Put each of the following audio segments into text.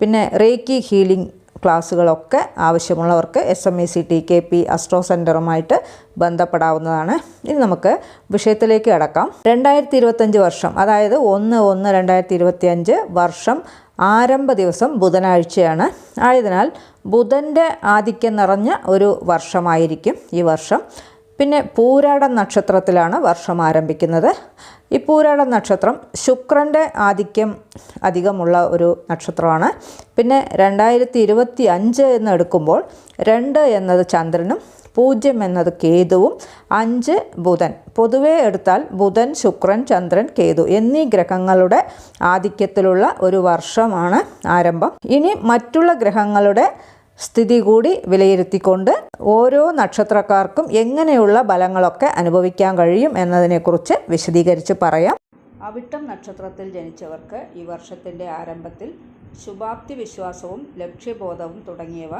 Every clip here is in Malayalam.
പിന്നെ റേക്കി ഹീലിംഗ് ക്ലാസ്സുകളൊക്കെ ആവശ്യമുള്ളവർക്ക് S M E C T K P astro സെന്ററുമായിട്ട് ബന്ധപ്പെടാവുന്നതാണ്. ഇനി നമുക്ക് വിഷയത്തിലേക്ക് കടക്കാം. രണ്ടായിരത്തി ഇരുപത്തഞ്ച് വർഷം അതായത് ഒന്ന് ഒന്ന് രണ്ടായിരത്തി ഇരുപത്തി അഞ്ച് വർഷം ആരംഭ ദിവസം ബുധനാഴ്ചയാണ്. ആയതിനാൽ ബുധന്റെ ആധിക്യം നിറഞ്ഞ ഒരു വർഷമായിരിക്കും ഈ വർഷം. പിന്നെ പൂരാട നക്ഷത്രത്തിലാണ് വർഷം ആരംഭിക്കുന്നത്. ഈ പൂരാട നക്ഷത്രം ശുക്രന്റെ ആധിക്യം അധികമുള്ള ഒരു നക്ഷത്രമാണ്. പിന്നെ രണ്ടായിരത്തി ഇരുപത്തി അഞ്ച് എന്ന് എടുക്കുമ്പോൾ രണ്ട് എന്നത് ചന്ദ്രനും പൂജ്യം എന്നത് കേതുവും അഞ്ച് ബുധൻ. പൊതുവേ എടുത്താൽ ബുധൻ ശുക്രൻ ചന്ദ്രൻ കേതു എന്നീ ഗ്രഹങ്ങളുടെ ആധിക്യത്തിലുള്ള ഒരു വർഷമാണ് ആരംഭം. ഇനി മറ്റുള്ള ഗ്രഹങ്ങളുടെ സ്ഥിതി കൂടി വിലയിരുത്തിക്കൊണ്ട് ഓരോ നക്ഷത്രക്കാർക്കും എങ്ങനെയുള്ള ബലങ്ങളൊക്കെ അനുഭവിക്കാൻ കഴിയും എന്നതിനെക്കുറിച്ച് വിശദീകരിച്ച് പറയാം. അവിട്ടം നക്ഷത്രത്തിൽ ജനിച്ചവർക്ക് ഈ വർഷത്തിന്റെ ആരംഭത്തിൽ ശുഭാപ്തി വിശ്വാസവും ലക്ഷ്യബോധവും തുടങ്ങിയവ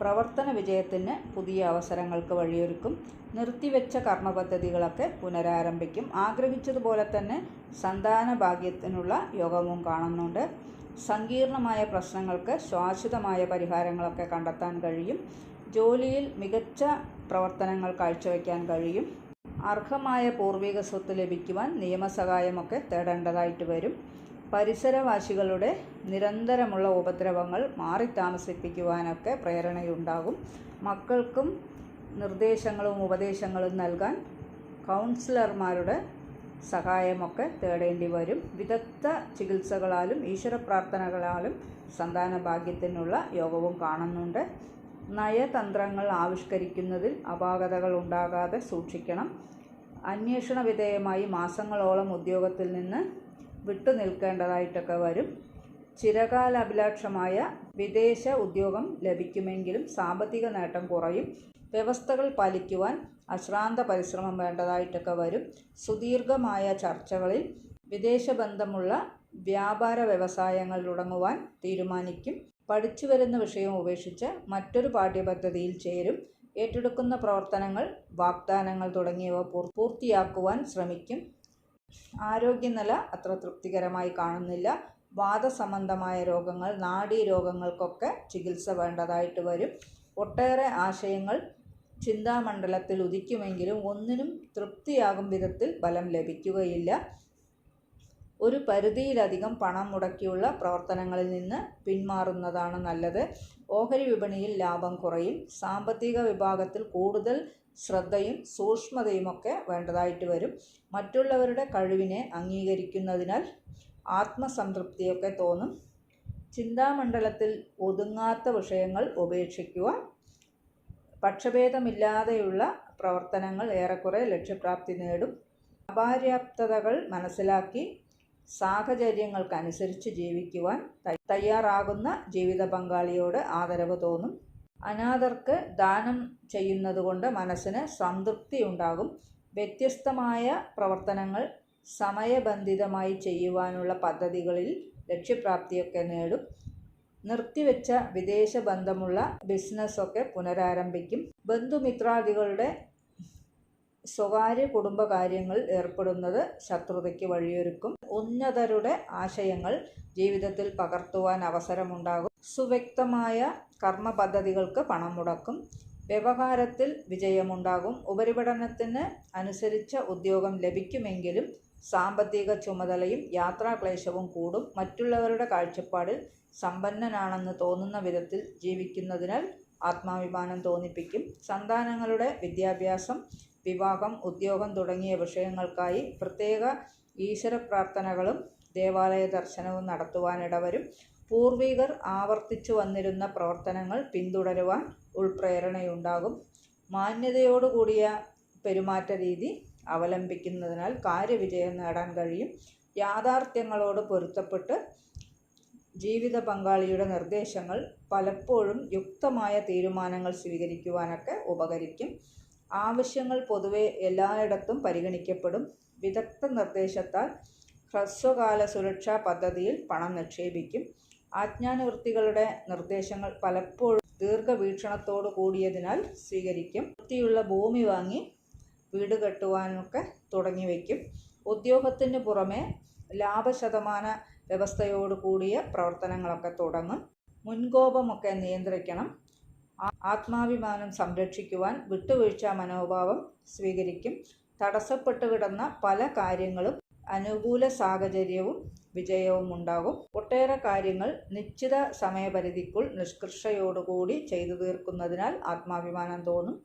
പ്രവർത്തന വിജയത്തിന് പുതിയ അവസരങ്ങൾക്ക് വഴിയൊരുക്കും. നിർത്തിവെച്ച കർമ്മപദ്ധതികളൊക്കെ പുനരാരംഭിക്കും. ആഗ്രഹിച്ചതുപോലെ തന്നെ സന്താന ഭാഗ്യത്തിനുള്ള യോഗവും കാണുന്നുണ്ട്. സങ്കീർണമായ പ്രശ്നങ്ങൾക്ക് ശാശ്വതമായ പരിഹാരങ്ങളൊക്കെ കണ്ടെത്താൻ കഴിയും. ജോലിയിൽ മികച്ച പ്രവർത്തനങ്ങൾ കാഴ്ചവെക്കാൻ കഴിയും. അർഹമായ പൂർവിക സ്വത്ത് ലഭിക്കുവാൻ നിയമസഹായമൊക്കെ തേടേണ്ടതായിട്ട് വരും. പരിസരവാസികളുടെ നിരന്തരമുള്ള ഉപദ്രവങ്ങൾ മാറി താമസിപ്പിക്കുവാനൊക്കെ പ്രേരണയുണ്ടാകും. മക്കൾക്കും നിർദ്ദേശങ്ങളും ഉപദേശങ്ങളും നൽകാൻ കൗൺസിലർമാരുടെ സഹായമൊക്കെ തേടേണ്ടി വരും. വിദഗ്ധ ചികിത്സകളാലും ഈശ്വര പ്രാർത്ഥനകളാലും സന്താന ഭാഗ്യത്തിനുള്ള യോഗവും കാണുന്നുണ്ട്. നയതന്ത്രങ്ങൾ ആവിഷ്കരിക്കുന്നതിൽ അപാകതകൾ ഉണ്ടാകാതെ സൂക്ഷിക്കണം. അന്വേഷണ വിധേയമായി മാസങ്ങളോളം ഉദ്യോഗത്തിൽ നിന്ന് വിട്ടുനിൽക്കേണ്ടതായിട്ടൊക്കെ വരും. ചിരകാല അഭിലാഷമായ വിദേശ ഉദ്യോഗം ലഭിക്കുമെങ്കിലും സാമ്പത്തിക നേട്ടം കുറയും. വ്യവസ്ഥകൾ പാലിക്കുവാൻ അശ്രാന്ത പരിശ്രമം വേണ്ടതായിട്ടൊക്കെ വരും. സുദീർഘമായ ചർച്ചകളിൽ വിദേശ ബന്ധമുള്ള വ്യാപാര വ്യവസായങ്ങൾ തുടങ്ങുവാൻ തീരുമാനിക്കും. പഠിച്ചു വരുന്ന വിഷയം ഉപേക്ഷിച്ച് മറ്റൊരു പാഠ്യപദ്ധതിയിൽ ചേരും. ഏറ്റെടുക്കുന്ന പ്രവർത്തനങ്ങൾ വാഗ്ദാനങ്ങൾ തുടങ്ങിയവ പൂർത്തിയാക്കുവാൻ ശ്രമിക്കും. ആരോഗ്യനില അത്ര തൃപ്തികരമായി കാണുന്നില്ല. വാദസംബന്ധമായ രോഗങ്ങൾ നാഡീ രോഗങ്ങൾക്കൊക്കെ ചികിത്സ വേണ്ടതായിട്ട് വരും. ഒട്ടേറെ ആശയങ്ങൾ ചിന്താമണ്ഡലത്തിൽ ഉദിക്കുമെങ്കിലും ഒന്നിനും തൃപ്തിയാകും വിധത്തിൽ ഫലം ലഭിക്കുകയില്ല. ഒരു പരിധിയിലധികം പണം മുടക്കിയുള്ള പ്രവർത്തനങ്ങളിൽ നിന്ന് പിന്മാറുന്നതാണ് നല്ലത്. ഓഹരി വിപണിയിൽ ലാഭം കുറയും. സാമ്പത്തിക വിഭാഗത്തിൽ കൂടുതൽ ശ്രദ്ധയും സൂക്ഷ്മതയുമൊക്കെ വേണ്ടതായിട്ട് വരും. മറ്റുള്ളവരുടെ കഴിവിനെ അംഗീകരിക്കുന്നതിനാൽ ആത്മസംതൃപ്തിയൊക്കെ തോന്നും. ചിന്താമണ്ഡലത്തിൽ ഒതുങ്ങാത്ത വിഷയങ്ങൾ ഉപേക്ഷിക്കുക പക്ഷഭേദമില്ലാതെയുള്ള പ്രവർത്തനങ്ങൾ ഏറെക്കുറെ ലക്ഷ്യപ്രാപ്തി നേടും. അപര്യാപ്തതകൾ മനസ്സിലാക്കി സാഹചര്യങ്ങൾക്കനുസരിച്ച് ജീവിക്കുവാൻ തയ്യാറാകുന്ന ജീവിത പങ്കാളിയോട് ആദരവ് തോന്നും. അനാഥർക്ക് ദാനം ചെയ്യുന്നതുകൊണ്ട് മനസ്സിന് സംതൃപ്തി ഉണ്ടാകും വ്യത്യസ്തമായ പ്രവർത്തനങ്ങൾ സമയബന്ധിതമായി ചെയ്യുവാനുള്ള പദ്ധതികളിൽ ലക്ഷ്യപ്രാപ്തിയൊക്കെ നേടും. നിർത്തിവെച്ച വിദേശ ബന്ധമുള്ള ബിസിനസ്സൊക്കെ പുനരാരംഭിക്കും. ബന്ധുമിത്രാദികളുടെ സ്വകാര്യ കുടുംബകാര്യങ്ങൾ ഏർപ്പെടുന്നത് ശത്രുതയ്ക്ക് വഴിയൊരുക്കും. ഉന്നതരുടെ ആശയങ്ങൾ ജീവിതത്തിൽ പകർത്തുവാൻ അവസരമുണ്ടാകും. സുവ്യക്തമായ കർമ്മ പദ്ധതികൾക്ക് പണം മുടക്കും. വ്യവഹാരത്തിൽ വിജയമുണ്ടാകും. ഉപരിപഠനത്തിന് അനുസരിച്ച ഉദ്യോഗം ലഭിക്കുമെങ്കിലും സാമ്പത്തിക ചുമതലയും യാത്രാക്ലേശവും കൂടും. മറ്റുള്ളവരുടെ കാഴ്ചപ്പാടിൽ സമ്പന്നനാണെന്ന് തോന്നുന്ന വിധത്തിൽ ജീവിക്കുന്നതിനാൽ ആത്മാഭിമാനം തോന്നിപ്പിക്കും. സന്താനങ്ങളുടെ വിദ്യാഭ്യാസം വിവാഹം ഉദ്യോഗം തുടങ്ങിയ വിഷയങ്ങൾക്കായി പ്രത്യേക ഈശ്വര പ്രാർത്ഥനകളും ദേവാലയ ദർശനവും നടത്തുവാനിടവരും. പൂർവികർ ആവർത്തിച്ചു വന്നിരുന്ന പ്രവർത്തനങ്ങൾ പിന്തുടരുവാൻ ഉൾപ്രേരണയുണ്ടാകും. മാന്യതയോടുകൂടിയ പെരുമാറ്റ രീതി അവലംബിക്കുന്നതിനാൽ കാര്യവിജയം നേടാൻ കഴിയും. യാഥാർത്ഥ്യങ്ങളോട് പൊരുത്തപ്പെട്ട് ജീവിത പങ്കാളിയുടെ നിർദ്ദേശങ്ങൾ പലപ്പോഴും യുക്തമായ തീരുമാനങ്ങൾ സ്വീകരിക്കുവാനൊക്കെ ഉപകരിക്കും. ആവശ്യങ്ങൾ പൊതുവെ എല്ലായിടത്തും പരിഗണിക്കപ്പെടും. വിദഗ്ധ നിർദ്ദേശത്താൽ ഹ്രസ്വകാല സുരക്ഷാ പദ്ധതിയിൽ പണം നിക്ഷേപിക്കും. ആജ്ഞാനവൃത്തികളുടെ നിർദ്ദേശങ്ങൾ പലപ്പോഴും ദീർഘവീക്ഷണത്തോടു കൂടിയതിനാൽ സ്വീകരിക്കും. വൃത്തിയുള്ള ഭൂമി വാങ്ങി വീട് കെട്ടുവാനൊക്കെ തുടങ്ങി വയ്ക്കും ഉദ്യോഗത്തിന് പുറമെ ലാഭശതമാന വ്യവസ്ഥയോട് കൂടിയ പ്രവർത്തനങ്ങളൊക്കെ തുടങ്ങും. മുൻകോപമൊക്കെ നിയന്ത്രിക്കണം. ആത്മാഭിമാനം സംരക്ഷിക്കുവാൻ വിട്ടുവീഴ്ച മനോഭാവം സ്വീകരിക്കും. തടസ്സപ്പെട്ടു കിടന്ന പല കാര്യങ്ങളും അനുകൂല സാഹചര്യവും വിജയവും ഉണ്ടാകും. ഒട്ടേറെ കാര്യങ്ങൾ നിശ്ചിത സമയപരിധിക്കുൾ നിഷ്കർഷയോടുകൂടി ചെയ്തു തീർക്കുന്നതിനാൽ ആത്മാഭിമാനം തോന്നും.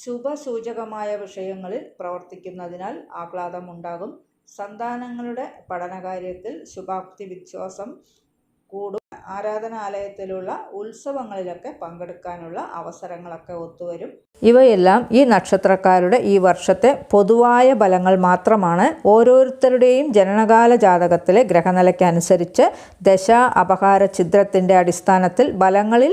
ശുഭസൂചകമായ വിഷയങ്ങളിൽ പ്രവർത്തിക്കുന്നതിനാൽ ആഹ്ലാദമുണ്ടാകും. സന്താനങ്ങളുടെ പഠനകാര്യത്തിൽ ശുഭാപ്തി വിശ്വാസം കൂടും. ആരാധനാലയത്തിലുള്ള ഉത്സവങ്ങളിലൊക്കെ പങ്കെടുക്കാനുള്ള അവസരങ്ങളൊക്കെ ഒത്തുവരും. ഇവയെല്ലാം ഈ നക്ഷത്രക്കാരുടെ ഈ വർഷത്തെ പൊതുവായ ഫലങ്ങൾ മാത്രമാണ്. ഓരോരുത്തരുടെയും ജനനകാല ജാതകത്തിലെ ഗ്രഹനിലയ്ക്കനുസരിച്ച് ദശ അപഹാര ചിത്രത്തിന്റെ അടിസ്ഥാനത്തിൽ ഫലങ്ങളിൽ